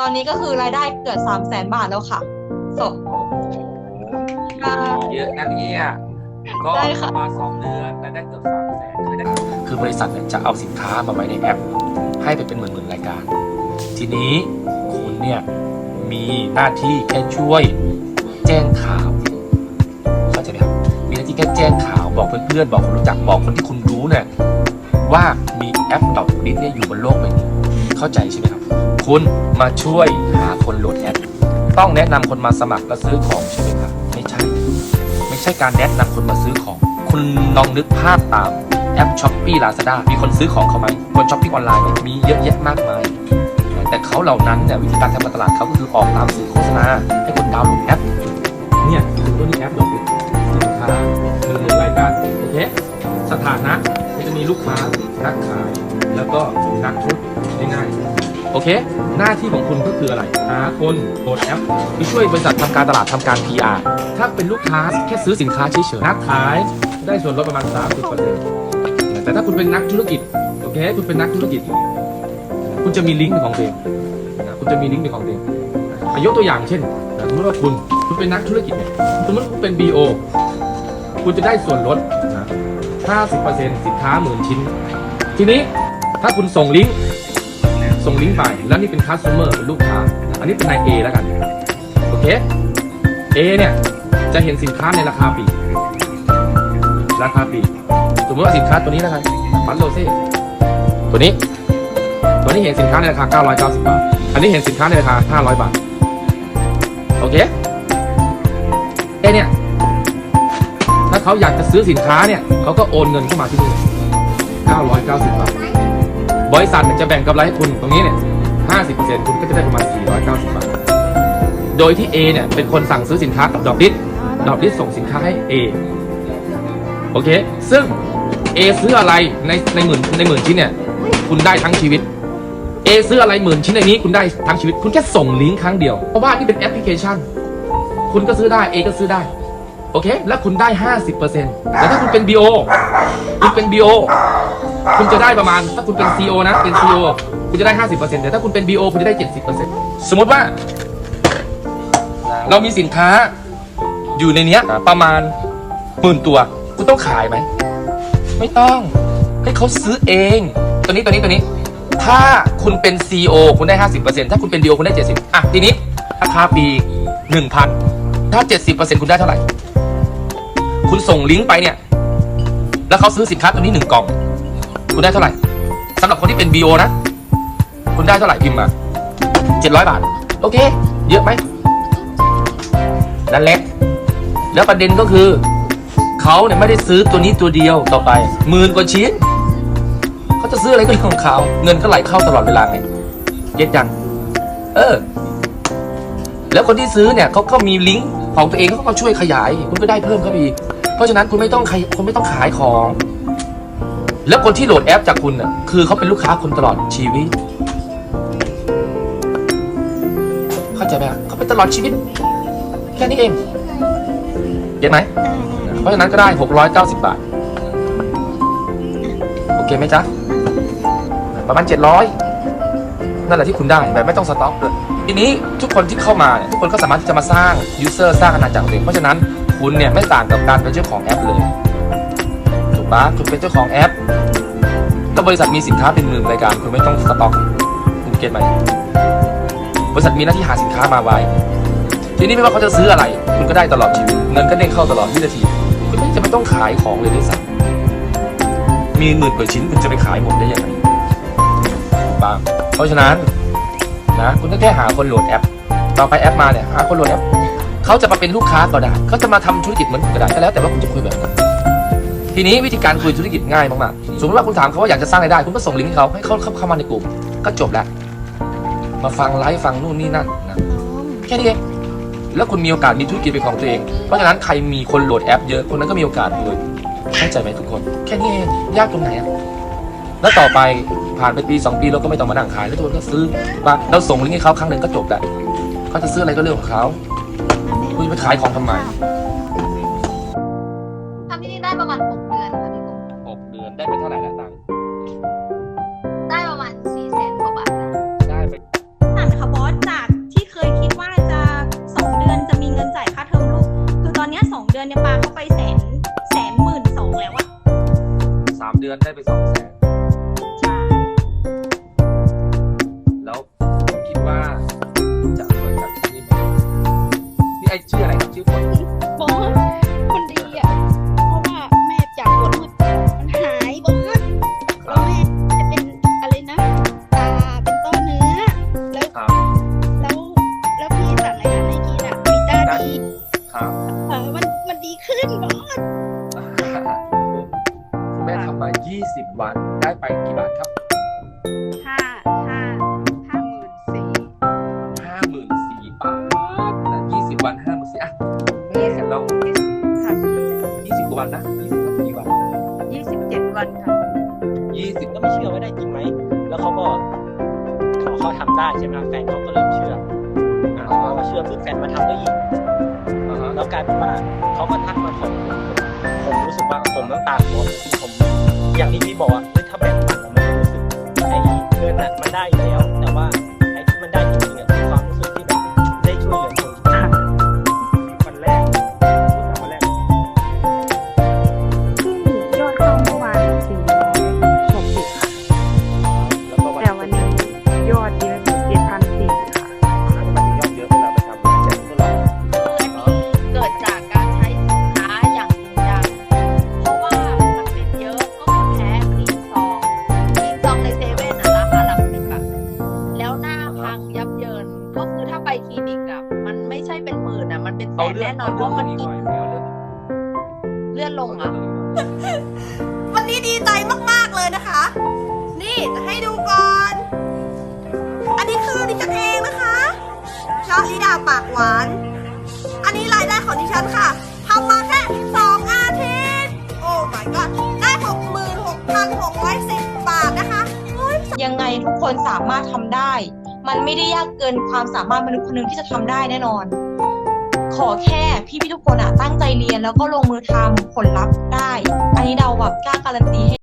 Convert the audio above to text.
ตอนนี้ก็คือรายได้เกือบสามแสนบาทแล้วค่ะสดโอ้โหค่ะเยอะนะเนี่ยก็ได้ค่ะมาสองเดือนรายได้เกือบสามแสนคือได้คือบริษัทเนี่ยจะเอาสินค้ามาไว้ในแอป ให้ไปเป็นหมื่นๆรายการ ทีนี้คุณเนี่ยมีหน้าที่แค่ช่วยแจ้งข่าวเข้าใจไหมครับมีหน้าที่แค่แจ้งข่าวบอกเพื่อนๆบอกคนรู้จักบอกคนที่คุณรู้เนี่ยว่ามีแอปดอกดิสเนี่ยอยู่บนโลกใบนี้ เข้าใจใช่ไหมครับ คุณมาช่วยหาคนโหลดแอปต้องแนะนำคนมาสมัครและซื้อของใช่ไหมครับ ไม่ใช่ ไม่ใช่การแนะนำคนมาซื้อของ คุณลองนึกภาพตามแอปช้อปปี้ลาซาด้ามีคนซื้อของเขาไหมคนช้อปปิ้งออนไลน์มีเยอะแยะมากมาย แต่เขาเหล่านั้นเนี่ยวิธีการทำการตลาดเขาก็คือออกตามสื่อโฆษณาให้คนดาวน์โหลดแอป เนี่ยคุณก็มีแอปดอกดิสินค้าหนึ่งหมื่นรายการโอเคสถานะจะมีลูกค้านักขาย แล้วก็นักธุรกิจง่ายๆโอเค หน้าที่ของคุณก็คืออะไรหาคนโหลดแอปไปช่วยบริษัททำการตลาดทำการ PR ถ้าเป็นลูกค้าแค่ซื้อสินค้าเฉยๆนักขายได้ส่วนลดประมาณ 30%แต่ถ้าคุณเป็นนักธุรกิจโอเคคุณเป็นนักธุรกิจ คุณจะมีลิงก์เป็นของตัวเองคุณจะมีลิงก์เป็นของตัวเองยกตัวอย่างเช่นสมมติว่าคุณคุณเป็นนักธุรกิจเนี่ยสมมติคุณเป็น BO คุณจะได้ส่วนลด50%สินค้าหมื่นชิ้น ทีนี้ ถ้าคุณส่งลิงก์ส่งลิงก์ไปแล้วนี่เป็นคัสเตอร์เป็นลูกค้า อันนี้เป็นนาย A แล้วกัน โอเค A เนี่ย จะเห็นสินค้าในราคาปีราคาปีสมมติว่าสินค้าตัวนี้แล้วกันฟันโรเซ่ตัวนี้ ตัวนี้เห็นสินค้าในราคา 990 บาท อันนี้เห็นสินค้าในราคา 500 บาท โอเค เอเนี่ย ถ้าเขาอยากจะซื้อสินค้าเนี่ย เขาก็โอนเงินเข้ามาที่นี่ 990 บาท บริษัทเนี่ยจะแบ่งกำไรให้คุณตรงนี้เนี่ย50%คุณก็จะได้ประมาณ 490 บาท โดยที่ A เนี่ยเป็นคนสั่งซื้อสินค้ากับดอกดิสดอกดิสส่งสินค้าให้ A โอเค ซึ่ง A ซื้ออะไรในในหมื่นในหมื่นชิ้นเนี่ย คุณได้ทั้งชีวิต A ซื้ออะไรหมื่นชิ้นในนี้คุณได้ทั้งชีวิต คุณแค่ส่งลิงก์ครั้งเดียว เพราะว่านี่เป็นแอปพลิเคชัน คุณก็ซื้อได้ A ก็ซื้อได้ โอเค แล้วคุณได้ 50%แต่ถ้าคุณเป็น BO คุณเป็น BO คุณจะได้ประมาณถ้าคุณเป็น CEO นะเป็น CEO คุณจะได้ 50%แต่ถ้าคุณเป็น BO คุณจะได้ 70%สมมติว่า เรามีสินค้าอยู่ในเนี้ยประมาณหมื่นตัว คุณต้องขายไหม ไม่ต้องให้เขาซื้อเอง ตัวนี้ตัวนี้ตัวนี้ ถ้าคุณเป็น CEO คุณได้ 50%ถ้าคุณเป็น BO คุณได้ 70อะทีนี้ราคาปี1,000ถ้า 70%คุณได้เท่าไหร่ คุณส่งลิงก์ไปเนี่ย แล้วเขาซื้อสินค้าตัวนี้หนึ่งกล่อง คุณได้เท่าไหร่สำหรับคนที่เป็น BO นะ คุณได้เท่าไหร่พิมพ์มา700บาท โอเค เยอะไหมนั่นแหละแล้วประเด็นก็คือเขาเนี่ยไม่ได้ซื้อตัวนี้ตัวเดียวต่อไปหมื่นกว่าชิ้นเขาจะซื้ออะไรก็เรื่องของเขาเงินก็ไหลเข้าตลอดเวลาไงเก็ตยังเออ แล้วคนที่ซื้อเนี่ยเขาก็มีลิงก์ของตัวเองเขาก็ช่วยขยาย คุณก็ได้เพิ่มเข้าไปอีกเพราะฉะนั้นคุณไม่ต้องคุณไม่ต้องขายของ แล้วคนที่โหลดแอปจากคุณน่ะคือเขาเป็นลูกค้าคุณตลอดชีวิต เข้าใจไหมเขาเป็นตลอดชีวิต แค่นี้เองเก็ตไหมเพราะฉะนั้นก็ได้ 690 บาท โอเคไหมจ๊ะ ประมาณ 700 นั่นแหละที่คุณได้แบบไม่ต้องสต็อกเลยทีนี้ทุกคนที่เข้ามาเนี่ยทุกคนก็สามารถที่จะมาสร้างยูเซอร์สร้างอาณาจักรของตัวเองเพราะฉะนั้นคุณเนี่ยไม่ต่างกับการเป็นเจ้าของแอปเลย ปะคุณเป็นเจ้าของแอปแล้วบริษัทมีสินค้าเป็นหมื่นรายการคุณไม่ต้องสต็อกคุณเก็ตไหมบริษัทมีหน้าที่หาสินค้ามาไว้ทีนี้ไม่ว่าเขาจะซื้ออะไร คุณก็ได้ตลอดชีวิตเงินก็เด้งเข้าตลอดวินาที คุณไม่จะไม่ต้องขายของเลยด้วยซ้ำมีหมื่นกว่าชิ้นคุณจะไปขายหมดได้ยังไงบ้างเพราะฉะนั้นนะคุณก็แค่หาคนโหลดแอป ต่อไปแอปมาเนี่ยหาคนโหลดแอปเขาจะมาเป็นลูกค้าก็ได้เขาจะมาทำธุรกิจเหมือนคุณก็ได้ก็แล้วแต่ว่าคุณจะคุยแบบไหน ทีนี้วิธีการคุยธุรกิจง่ายมากๆ สมมติว่าคุณถามเขาว่าอยากจะสร้างรายได้ คุณก็ส่งลิงก์ให้เขาให้เขาเข้าเข้ามาในกลุ่ม ก็จบแล้ว มาฟังไลฟ์ฟังนู่นนี่นั่นนะแค่นี้เองแล้วคุณมีโอกาสมีธุรกิจเป็นของตัวเอง เพราะฉะนั้นใครมีคนโหลดแอปเยอะคนนั้นก็มีโอกาสเลยเข้าใจไหมทุกคน แค่นี้เองยากตรงไหนอะแล้วต่อไปผ่านไปปีสองปีเราก็ไม่ต้องมานั่งขายแล้วทุกคนก็ซื้อถูกปะเราส่งลิงก์ให้เขาครั้งหนึ่งก็จบแล้วเขาจะซื้ออะไรก็เรื่องของเขาคุณจะไปขายของทำไมี่ได้ประมาณหกเดือนค่ะพี่กุ๊งหกเดือนได้เป็นเท่าไหร่ละตังค์ได้ประมาณสี่แสนกว่าบาทนะได้ไปตัดค่ะบอสจากที่เคยคิดว่าจะสองเดือนจะมีเงินจ่ายค่าเทอมลูก คือตอนนี้ยสองเดือนเนี่ยปาเข้าไปแสนแสนหมื่นสองแล้วอะสามเดือนได้ไปสองแส บอสคุณแม่ทำมา 20 วันได้ไปกี่บาทครับ ห้าห้าห้าหมื่นสี่54,000บาทนะ20 วัน54,000อะแม่เรา ค่ะ20 กว่าวันนะ20วันกี่วัน ยี่สิบเจ็ดวันค่ะ20ก็ไม่เชื่อว่าได้จริงไหม แล้วเขาก็เขาเขาทำได้ใช่ไหมแฟนเขาก็เริ่มเชื่ออ่าพอเชื่อปุ๊บแฟนมาทำได้อีกอ่าฮะ แล้วกลายเป็นว่าเขาก็ทักมาขอผมผมรู้สึกว่าผมต้องตาคลอผมอย่างที่พี่บอกว่าเฮ้ยถ้าแบ่งปันอะมันรู้สึกไอ้เงินน่ะมันได้อยู่แล้ว นแสเอานเรื่องแน่นอนเพเรื่อราะงมันนี้กิหนน่อยเอาเรื่องเลื่อนลงเอาอะเรื่องนี้หน่อยวันนี้ดีใจมากๆเลยนะคะ นี่จะให้ดูก่อน อันนี้คือดิฉันเองนะคะชอลิดาปากหวาน อันนี้รายได้ของดิฉันค่ะทำมาแค่2อาทิตย์ โอ้ my god ได้66,610บาทนะคะเฮ้ยยังไงทุกคนสามารถทำได้ มันไม่ได้ยากเกินความสามารถมนุษย์คนหนึ่งที่จะทำได้แน่นอน ขอแค่พี่ๆทุกคนอะตั้งใจเรียนแล้วก็ลงมือทำผลลัพธ์ได้ อันนี้เราแบบกล้าการันตีให้